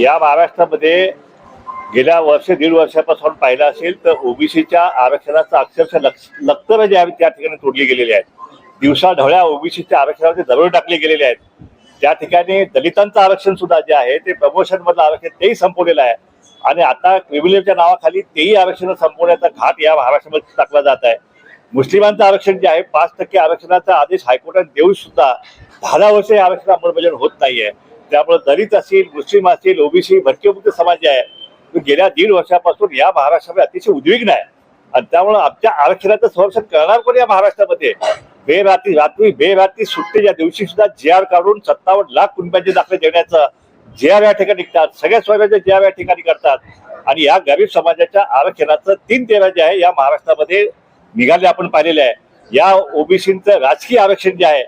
या महाराष्ट्रामध्ये गेल्या वर्ष दीड वर्षापासून पाहिलं असेल तर ओबीसीच्या आरक्षणाचं अक्षरशः लक्ष लक्तर जे आहे त्या ठिकाणी तोडली गेलेली आहेत. दिवसा ढवळ्या ओबीसीच्या आरक्षणामध्ये जवळ टाकले गेलेले आहेत. त्या ठिकाणी दलितांचं आरक्षण सुद्धा जे आहे ते प्रमोशन मधलं आरक्षण तेही संपवलेलं आहे. आणि आता क्रिमिनलच्या नावाखाली तेही आरक्षण संपवण्याचा घाट या महाराष्ट्रामध्ये टाकला जात आहे. मुस्लिमांचं आरक्षण जे आहे पाच टक्के आरक्षणाचा आदेश हायकोर्टात देऊन सुद्धा दहा दहा वर्ष हे आरक्षण अंमलबजावणी होत नाहीये. त्यामुळे दलित असतील मुस्लिम असतील ओबीसी भटकेमुक्त समाज जे आहे गेल्या दीड वर्षापासून या महाराष्ट्रामध्ये अतिशय उद्विग्न आहे. आणि त्यामुळे आमच्या आरक्षणाचं संरक्षण करणार कोण या महाराष्ट्रामध्ये? बेरात्री रात्री बेरात्री सुट्टीच्या दिवशी सुद्धा जे आर काढून सत्तावन्न लाख कुटुंबांचे दाखले देण्याचं जे आर या ठिकाणी निघतात. सगळ्या स्वराज्य जे आर या ठिकाणी करतात. आणि या गरीब समाजाच्या आरक्षणाचं तीन तेरा जे आहे या महाराष्ट्रामध्ये निघाले आपण पाहिलेले आहे. या ओबीसीचं राजकीय आरक्षण जे आहे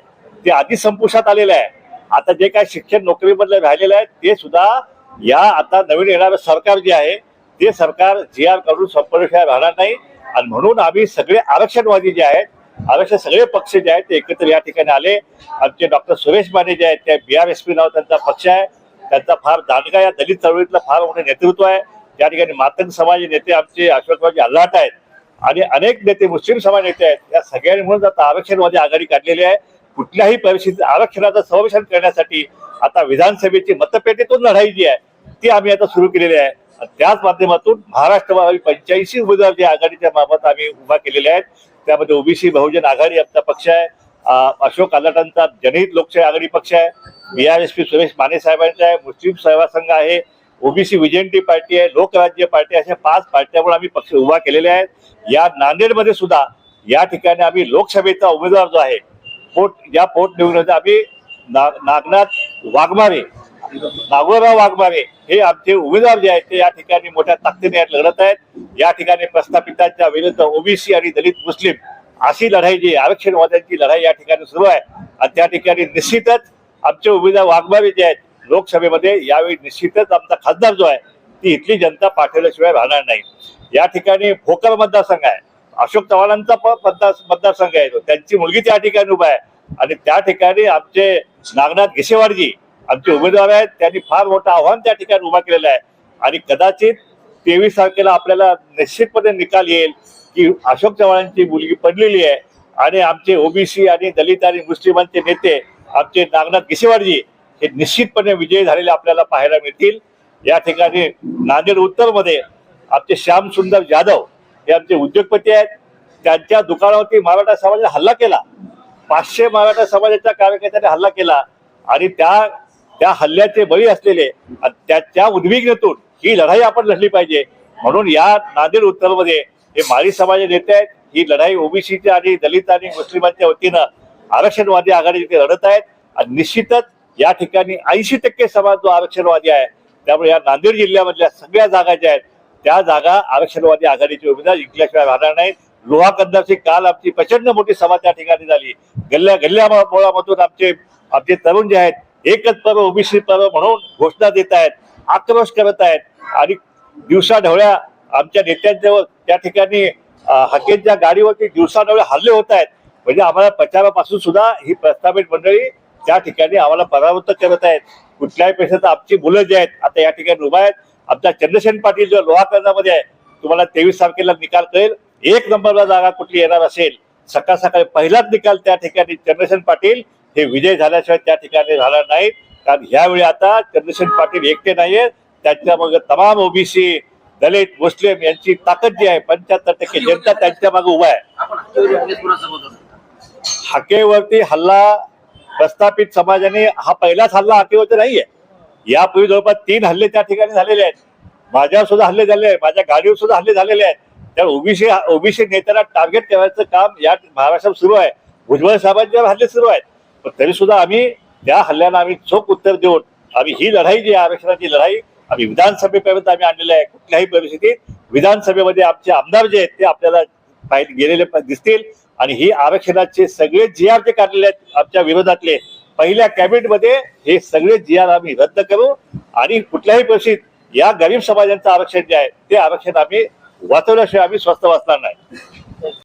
ते आधी संपुष्टात आलेलं आहे. आता जे काय शिक्षण नोकरीमधलं राहिलेलं आहे ते सुद्धा या आता नवीन येणारं सरकार जे आहे ते सरकार जी आर काढून संपल्याशिवाय राहणार नाही. आणि म्हणून आम्ही सगळे आरक्षणवादी जे आहेत आरक्षण सगळे पक्ष जे आहेत ते एकत्र या ठिकाणी आले. आमचे डॉक्टर सुरेश माने जे आहेत ते बी आर एस पी नाव त्यांचा पक्ष आहे. त्यांचा फार दांडगा या दलित चळवळीतलं फार मोठं नेतृत्व आहे. त्या ठिकाणी मातंग समाज नेते आमचे अशोकरावजी अल्लाट आहेत. आणि अनेक नेते मुस्लिम समाज नेते आहेत. या सगळ्यांनी म्हणून आता आरक्षणवादी आघाडी काढलेली आहे. कुठल्याही परिस्थितीत आरक्षणाचं संरक्षण करण्यासाठी आता विधानसभेची मतपेटीतून लढाई जी आहे. ती आम्ही आता सुरू केलेली आहे. त्याच माध्यमातून महाराष्ट्र पंच्याऐंशी उमेदवार जे आघाडीच्या मार्फत आम्ही उभा केलेले आहेत त्यामध्ये ओबीसी बहुजन आघाडी आमचा पक्ष आहे अशोक आलाटांचा जनहित लोकशाही आघाडी पक्ष आहे B R S P Suresh Mane साहेबांचा आहे मुस्लिम सेवा संघ आहे ओबीसी विजयंती पार्टी आहे लोकराज्य पार्टी अशा पाच पार्ट्यामुळे आम्ही पक्ष उभा केलेले आहेत. या नांदेडमध्ये सुद्धा या ठिकाणी आम्ही लोकसभेचा उमेदवार जो आहे पोट या पोटनिवडणुकीत आम्ही ना- नागनाथ वाघमारे नागोराव वाघमारे हे आमचे उमेदवार जे आहेत ते या ठिकाणी मोठ्या ताकदीने लढत आहेत. या ठिकाणी प्रस्थापितांच्या विरुद्ध ओबीसी आणि दलित मुस्लिम अशी लढाई जी आरक्षणवाद्यांची लढाई या ठिकाणी सुरू आहे. आणि त्या ठिकाणी निश्चितच आमचे उमेदवार वाघमारे जे आहेत लोकसभेमध्ये यावेळी निश्चितच आमचा खासदार जो आहे ती इथली जनता पाठवल्याशिवाय राहणार नाही. या ठिकाणी भोकर मतदारसंघ आहे. अशोक चव्हाणांचा पण मतदार मतदारसंघ आहे तो. त्यांची मुलगी त्या ठिकाणी उभा आहे. आणि त्या ठिकाणी आमचे नागनाथ घेसेवारजी आमचे उमेदवार आहेत. त्यांनी फार मोठं आव्हान त्या ठिकाणी उभा केलेलं आहे. आणि कदाचित तेवीस तारखेला आपल्याला निश्चितपणे निकाल येईल की अशोक चव्हाणांची मुलगी पडलेली आहे. आणि आमचे ओबीसी आणि दलित आणि मुस्लिमांचे नेते आमचे नागनाथ घेसेवारजी हे निश्चितपणे विजयी झालेले आपल्याला पाहायला मिळतील. या ठिकाणी नांदेड उत्तरमध्ये आमचे श्यामसुंदर जाधव हे आमचे उद्योगपती आहेत. त्यांच्या दुकानावरती मराठा समाजाने हल्ला केला. पाचशे मराठा समाजाच्या कार्यकर्त्याने हल्ला केला. आणि त्या त्या हल्ल्याचे बळी असलेले त्याच्या उद्विग्नतेतून ही लढाई आपण लढली पाहिजे. म्हणून या नांदेड उत्तरमध्ये हे माळी समाज नेते आहेत. ही लढाई ओबीसीच्या आणि दलित आणि मुस्लिमांच्या वतीनं आरक्षणवादी आघाडी इथे लढत आहेत. आणि निश्चितच या ठिकाणी ऐंशी टक्के समाज जो आरक्षणवादी आहे त्यामुळे या नांदेड जिल्ह्यामधल्या सगळ्या जागा ज्या आहेत त्या जागा आरक्षणवादी आघाडीचे उमेदवार जिंकल्याशिवाय राहणार नाहीत. लोहा कंदाची काल आमची प्रचंड मोठी सभा त्या ठिकाणी झाली. गल्ल्या गल्ल्या मोळामधून आमचे आमचे तरुण जे आहेत एकच पर्व ओबीसी पर्व म्हणून घोषणा देत आहेत आक्रोश करत आहेत. आणि दिवसा ढवळ्या आमच्या नेत्यांच्यावर त्या ठिकाणी अं, हकेच्या गाडीवरती दिवसा ढवळ्या हल्ले होत आहेत. म्हणजे आम्हाला प्रचारापासून सुद्धा ही प्रस्थापित मंडळी त्या ठिकाणी आम्हाला परावृत्त करत आहेत. कुठल्याही पैशाचं आमची मुलं जे आहेत आता या ठिकाणी उभा आहेत. आमचा चंद्रसेन पाटील जो लोहा कर्णामध्ये आहे तुम्हाला तेवीस तारखेला निकाल कळेल. एक नंबरला जागा कुठली येणार असेल सकाळ सकाळी पहिलाच निकाल त्या ठिकाणी चंद्रसेन पाटील हे विजय झाल्याशिवाय त्या ठिकाणी राहणार नाहीत. कारण ह्यावेळी आता चंद्रसेन पाटील एकटे नाहीयेत. त्यांच्या मग तमाम ओबीसी दलित मुस्लिम यांची ताकद जी आहे पंच्याहत्तर टक्के जनता त्यांच्या मागे उभा आहे. हाकेवरती हल्ला प्रस्थापित समाजाने हा पहिलाच हल्ला हाकेवरती नाहीये. यापूर्वी जवळपास तीन हल्ले त्या ठिकाणी झालेले आहेत. माझ्यावर सुद्धा हल्ले झाले आहेत. माझ्या गाडीवर सुद्धा हल्ले झालेले आहेत. त्या ओबीसी ओबीसी नेत्याला टार्गेट करायचं काम या महाराष्ट्रात सुरू आहे. भुजबळ साहेबांच्या हल्ले सुरू आहेत. पण तरी सुद्धा आम्ही त्या हल्ल्याला आम्ही चोख उत्तर देऊन आम्ही ही लढाई जी आरक्षणाची लढाई आम्ही विधानसभेपर्यंत आम्ही आणलेली आहे. कुठल्याही परिस्थितीत विधानसभेमध्ये आमचे आमदार जे आहेत ते आपल्याला पाहिजे गेलेले दिसतील. आणि ही आरक्षणाचे सगळे जी आर जे काढलेले आहेत आमच्या विरोधातले पहिल्या कॅबिनेटमध्ये हे सगळे जी आर आम्ही रद्द करू आणि कुठल्याही परिस्थितीत या गरीब समाजांचं आरक्षण जे आहे ते आरक्षण आम्ही वाचवल्याशिवाय आम्ही स्वस्त वाचणार नाही.